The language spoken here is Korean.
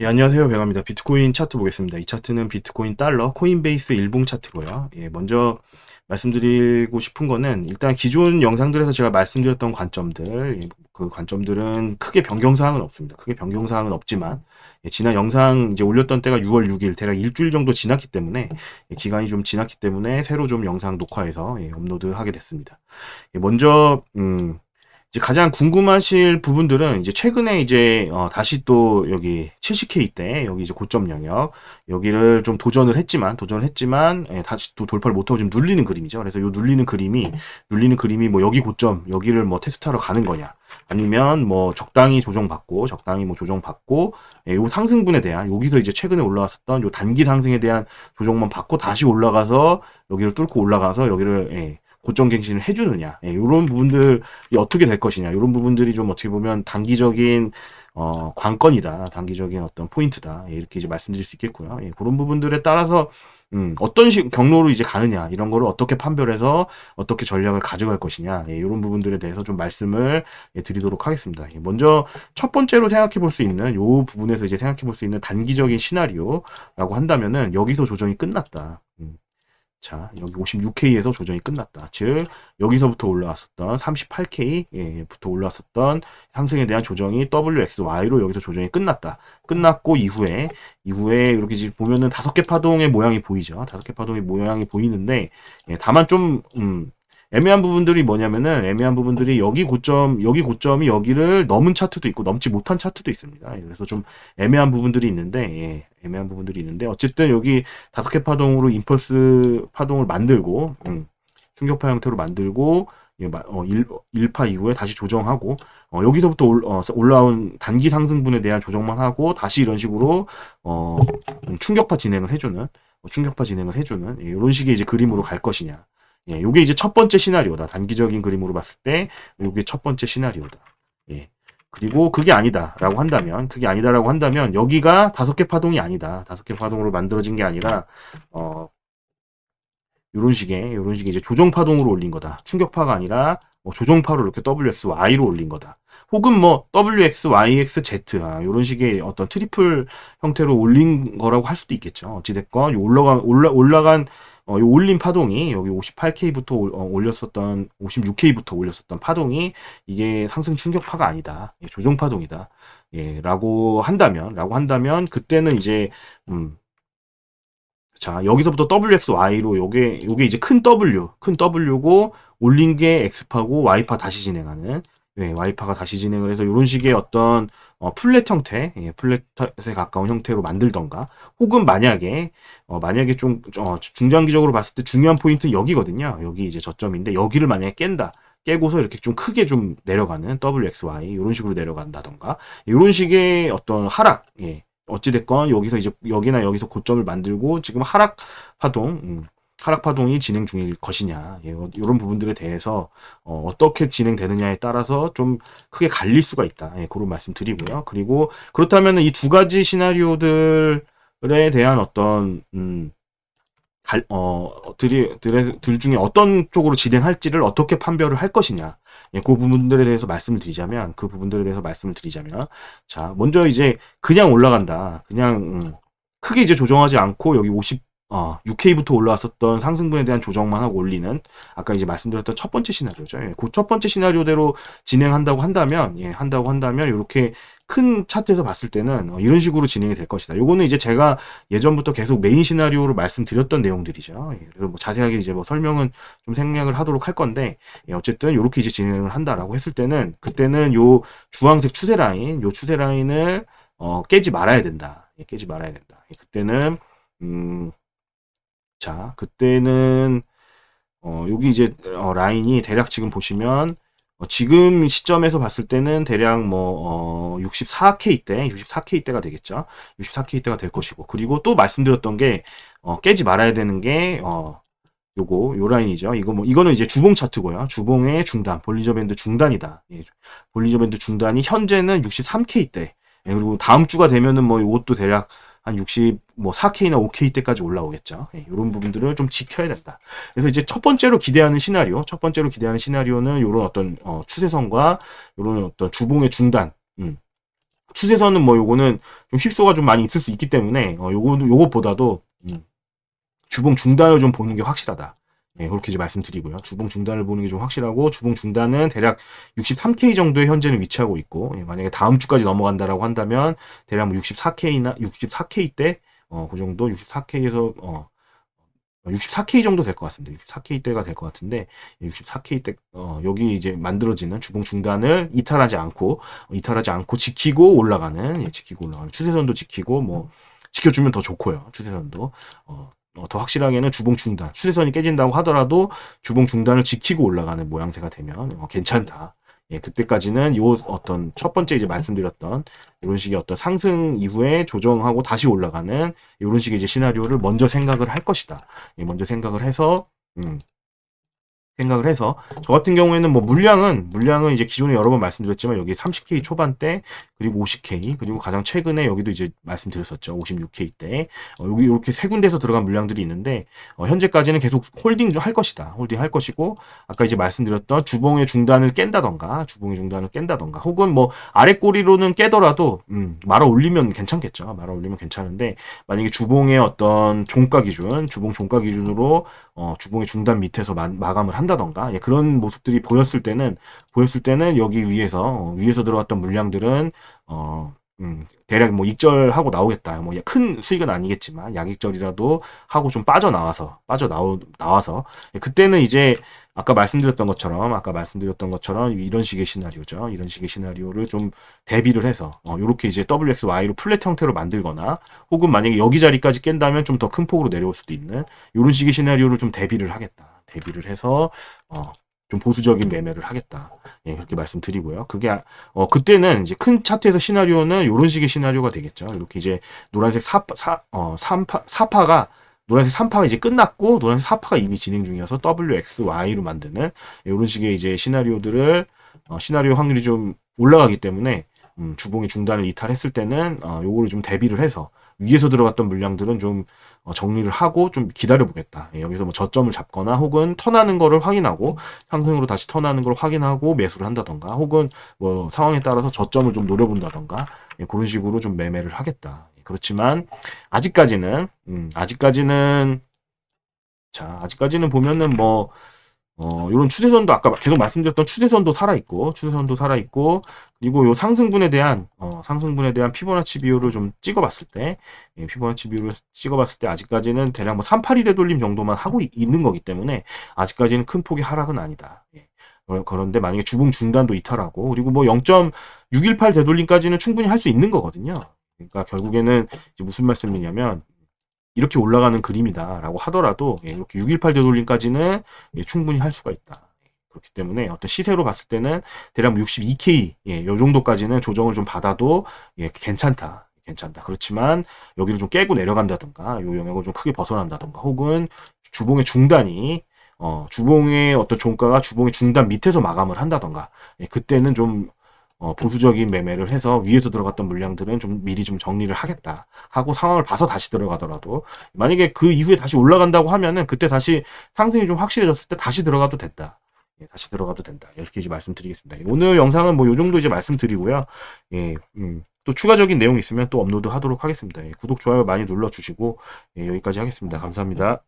예, 안녕하세요. 배갑니다. 비트코인 차트 보겠습니다. 이 차트는 비트코인 달러 코인베이스 일봉 차트고요. 예, 먼저 말씀드리고 싶은 거는 일단 기존 영상들에서 제가 말씀드렸던 관점들, 예, 그 관점들은 크게 변경사항은 없습니다. 크게 변경사항은 없지만, 예, 지난 영상 이제 올렸던 때가 6월 6일, 대략 일주일 정도 지났기 때문에, 예, 기간이 좀 지났기 때문에 새로 좀 영상 녹화해서 예, 업로드 하게 됐습니다. 예, 먼저, 음, 이제 가장 궁금하실 부분들은 이제 최근에 이제 어 다시 또 여기 70K 때 여기 이제 고점 영역 여기를 좀 도전을 했지만 도전을 했지만 예, 다시 또 돌파를 못하고 좀 눌리는 그림이죠. 그래서 요 눌리는 그림이 눌리는 그림이 뭐 여기 고점 여기를 뭐 테스트하러 가는 거냐 아니면 뭐 적당히 조정받고 적당히 뭐 조정받고 예, 요 상승분에 대한 여기서 이제 최근에 올라왔었던 요 단기 상승에 대한 조정만 받고 다시 올라가서 여기를 뚫고 올라가서 여기를 예, 고점 갱신을 해주느냐. 예, 이런 부분들이 어떻게 될 것이냐. 이런 부분들이 좀 어떻게 보면 단기적인 어, 관건이다. 단기적인 어떤 포인트다. 예, 이렇게 이제 말씀드릴 수 있겠고요. 예, 그런 부분들에 따라서 음, 어떤 식 경로로 이제 가느냐. 이런 거를 어떻게 판별해서 어떻게 전략을 가져갈 것이냐. 예, 이런 부분들에 대해서 좀 말씀을 예, 드리도록 하겠습니다. 예, 먼저 첫 번째로 생각해 볼 수 있는 요 부분에서 이제 생각해 볼 수 있는 단기적인 시나리오라고 한다면은 여기서 조정이 끝났다. 음, 자, 여기 56K에서 조정이 끝났다. 즉, 여기서부터 올라왔었던 38K부터 올라왔었던 상승에 대한 조정이 WXY로 여기서 조정이 끝났다. 끝났고 이후에 이후에 이렇게 지금 보면은 다섯 개 파동의 모양이 보이죠. 다섯 개 파동의 모양이 보이는데 예, 다만 좀 음, 애매한 부분들이 뭐냐면은 애매한 부분들이 여기 고점 여기 고점이 여기를 넘은 차트도 있고 넘지 못한 차트도 있습니다. 그래서 좀 애매한 부분들이 있는데 예, 애매한 부분들이 있는데 어쨌든 여기 다섯 개 파동으로 임펄스 파동을 만들고 음, 충격파 형태로 만들고 예, 어, 1, 파 이후에 다시 조정하고 어, 여기서부터 올, 어, 올라온 단기 상승분에 대한 조정만 하고 다시 이런 식으로 어, 음, 충격파 진행을 해주는 어, 충격파 진행을 해주는 예, 이런 식의 이제 그림으로 갈 것이냐 예, 요게 이제 첫 번째 시나리오다. 단기적인 그림으로 봤을 때 요게 첫 번째 시나리오다. 예. 그리고 그게 아니다라고 한다면 그게 아니다라고 한다면 여기가 다섯 개 파동이 아니다. 다섯 개 파동으로 만들어진 게 아니라 어 요런 식의 요런 식의 이제 조정 파동으로 올린 거다. 충격파가 아니라 뭐 조정파로 이렇게 WXY로 올린 거다. 혹은 뭐 WX, YX, Z 아, 이런 식의 어떤 트리플 형태로 올린 거라고 할 수도 있겠죠. 어찌됐건 올라간 올라 올라간 어, 이 올린 파동이 여기 58K부터 어, 올렸었던 56K부터 올렸었던 파동이 이게 상승 충격파가 아니다. 예, 조정 파동이다. 예, 라고 한다면 라고 한다면 그때는 이제 음, 자, 여기서부터 WXY로 요게 요게 이제 큰 W, 큰 W고 올린 게 X파고 Y파 다시 진행하는 네, 와이파가 다시 진행을 해서 이런 식의 어떤 어, 플랫 형태, 예, 플랫에 가까운 형태로 만들던가, 혹은 만약에 어, 만약에 좀 어, 중장기적으로 봤을 때 중요한 포인트 여기거든요. 여기 이제 저점인데 여기를 만약에 깬다. 깨고서 이렇게 좀 크게 좀 내려가는 WXY 이런 식으로 내려간다던가 이런 식의 어떤 하락, 예, 어찌됐건 여기서 이제 여기나 여기서 고점을 만들고 지금 하락 파동, 음, 하락 파동이 진행 중일 것이냐 예, 이런 부분들에 대해서 어, 떻게 진행되느냐에 따라서 좀 크게 갈릴 수가 있다 예, 그런 말씀 드리고요 그리고 그렇다면 이 두 가지 시나리오들에 대한 어떤 음, 갈, 어, 들이, 들, 들 중에 어떤 쪽으로 진행할지를 어떻게 판별을 할 것이냐. 예, 그 부분들에 대해서 말씀을 드리자면, 그 부분들에 대해서 말씀을 드리자면, 자, 먼저 이제 그냥 올라간다. 그냥, 음, 크게 이제 조정하지 않고 여기 50, 어, 6K부터 올라왔었던 상승분에 대한 조정만 하고 올리는 아까 이제 말씀드렸던 첫 번째 시나리오죠. 예, 그첫 번째 시나리오대로 진행한다고 한다면 예, 한다고 한다면 이렇게 큰 차트에서 봤을 때는 어, 이런 식으로 진행이 될 것이다. 요거는 이제 제가 예전부터 계속 메인 시나리오로 말씀드렸던 내용들이죠. 예, 그래서 뭐 자세하게 이제 뭐 설명은 좀 생략을 하도록 할 건데 예, 어쨌든 이렇게 이제 진행을 한다라고 했을 때는 그때는 요 주황색 추세 라인, 요 추세 라인을 어, 깨지 말아야 된다. 예, 깨지 말아야 된다. 예, 그때는 음 자, 그때는 어, 여기 이제 어, 라인이 대략 지금 보시면 어, 지금 시점에서 봤을 때는 대략 뭐 어, 64K 때, 64K 때가 되겠죠. 64K 때가 될 것이고 그리고 또 말씀드렸던 게 어, 깨지 말아야 되는 게 어, 요거 요 라인이죠. 이거 뭐 이거는 이제 주봉 차트고요. 주봉의 중단, 볼리저 밴드 중단이다. 예, 볼리저 밴드 중단이 현재는 63K 때. 예, 그리고 다음 주가 되면은 뭐 이것도 대략 한 60, 뭐 4K나 5K 때까지 올라오겠죠. 예, 이런 부분들을 좀 지켜야 된다. 그래서 이제 첫 번째로 기대하는 시나리오, 첫 번째로 기대하는 시나리오는 이런 어떤 어, 추세선과 이런 어떤 주봉의 중단, 음, 추세선은 뭐 요거는 좀 휩소가 좀 많이 있을 수 있기 때문에 어, 요거 요것보다도 음, 주봉 중단을 좀 보는 게 확실하다. 예, 그렇게 이제 말씀드리고요. 주봉 중단을 보는 게 좀 확실하고 주봉 중단은 대략 63K 정도에 현재는 위치하고 있고 예, 만약에 다음 주까지 넘어간다라고 한다면 대략 뭐 64K나 64K 때 어, 그 정도 64K에서 어 64K 정도 될 것 같습니다. 64K 때가 될 것 같은데 64K 때 어, 여기 이제 만들어지는 주봉 중단을 이탈하지 않고 어, 이탈하지 않고 지키고 올라가는 예, 지키고 올라가는 추세선도 지키고 뭐 지켜주면 더 좋고요. 추세선도 어, 어, 더 확실하게는 주봉 중단 추세선이 깨진다고 하더라도 주봉 중단을 지키고 올라가는 모양새가 되면 어, 괜찮다. 예, 그때까지는 요 어떤 첫 번째 이제 말씀드렸던 이런 식의 어떤 상승 이후에 조정하고 다시 올라가는 이런 식의 이제 시나리오를 먼저 생각을 할 것이다. 예, 먼저 생각을 해서 음, 생각을 해서 저 같은 경우에는 뭐 물량은 물량은 이제 기존에 여러 번 말씀드렸지만 여기 30K 초반대 그리고 50K 그리고 가장 최근에 여기도 이제 말씀드렸었죠. 56K 때. 어, 여기 이렇게 세 군데에서 들어간 물량들이 있는데 어, 현재까지는 계속 홀딩 좀 할 것이다. 홀딩 할 것이고 아까 이제 말씀드렸던 주봉의 중단을 깬다던가 주봉의 중단을 깬다던가 혹은 뭐 아래 꼬리로는 깨더라도 음, 말아 올리면 괜찮겠죠. 말아 올리면 괜찮은데 만약에 주봉의 어떤 종가 기준 주봉 종가 기준으로 어, 주봉의 중단 밑에서 마, 마감을 한다던가 예, 그런 모습들이 보였을 때는 보였을 때는 여기 위에서 어, 위에서 들어갔던 물량들은 어, 음, 대략 뭐 익절하고 나오겠다. 뭐 큰 수익은 아니겠지만 약익절이라도 하고 좀 빠져 나와서 빠져 나오 나와서 예, 그때는 이제 아까 말씀드렸던 것처럼 아까 말씀드렸던 것처럼 이런 식의 시나리오죠. 이런 식의 시나리오를 좀 대비를 해서 어, 이렇게 이제 WXY로 플랫 형태로 만들거나 혹은 만약에 여기 자리까지 깬다면 좀 더 큰 폭으로 내려올 수도 있는 이런 식의 시나리오를 좀 대비를 하겠다. 대비를 해서 어, 좀 보수적인 매매를 하겠다. 예, 그렇게 말씀드리고요. 그게 아- 어 그때는 이제 큰 차트에서 시나리오는 이런 식의 시나리오가 되겠죠. 이렇게 이제 노란색 사파 사, 어, 3파, 4파가 노란색 3파가 이제 끝났고 노란색 4파가 이미 진행 중이어서 WXY로 만드는 이런 식의 이제 시나리오들을 어, 시나리오 확률이 좀 올라가기 때문에 음, 주봉이 중단을 이탈했을 때는 어, 요거를 좀 대비를 해서 위에서 들어갔던 물량들은 좀 어, 정리를 하고 좀 기다려 보겠다. 예, 여기서 뭐 저점을 잡거나 혹은 턴하는 거를 확인하고 상승으로 다시 턴하는 걸 확인하고 매수를 한다던가 혹은 뭐 상황에 따라서 저점을 좀 노려본다던가 예, 그런 식으로 좀 매매를 하겠다. 예, 그렇지만 아직까지는 음, 아직까지는 자 아직까지는 보면은 뭐 어, 요런 추세선도 아까 계속 말씀드렸던 추세선도 살아있고, 추세선도 살아있고, 그리고 요 상승분에 대한, 어, 상승분에 대한 피보나치 비율을 좀 찍어봤을 때, 예, 피보나치 비율을 찍어봤을 때 아직까지는 대략 뭐 382 되돌림 정도만 하고 이- 있는 거기 때문에 아직까지는 큰 폭의 하락은 아니다. 예. 어, 그런데 만약에 주봉 중단도 이탈하고, 그리고 뭐 0.618 되돌림까지는 충분히 할 수 있는 거거든요. 그러니까 결국에는 무슨 말씀이냐면, 이렇게 올라가는 그림이다라고 하더라도 예, 이렇게 618 되돌림까지는 예, 충분히 할 수가 있다. 예, 그렇기 때문에 어떤 시세로 봤을 때는 대략 62K 예, 요 정도까지는 조정을 좀 받아도 예, 괜찮다. 괜찮다. 그렇지만 여기를 좀 깨고 내려간다든가 요 영역을 좀 크게 벗어난다든가 혹은 주봉의 중단이 어, 주봉의 어떤 종가가 주봉의 중단 밑에서 마감을 한다던가 예, 그때는 좀 어, 보수적인 매매를 해서 위에서 들어갔던 물량들은 좀 미리 좀 정리를 하겠다 하고 상황을 봐서 다시 들어가더라도 만약에 그 이후에 다시 올라간다고 하면은 그때 다시 상승이 좀 확실해졌을 때 다시 들어가도 된다. 예, 다시 들어가도 된다. 이렇게 이제 말씀드리겠습니다. 오늘 영상은 뭐 요 정도 이제 말씀드리고요. 예, 음, 또 추가적인 내용 있으면 또 업로드 하도록 하겠습니다. 예, 구독, 좋아요 많이 눌러주시고 예, 여기까지 하겠습니다. 감사합니다.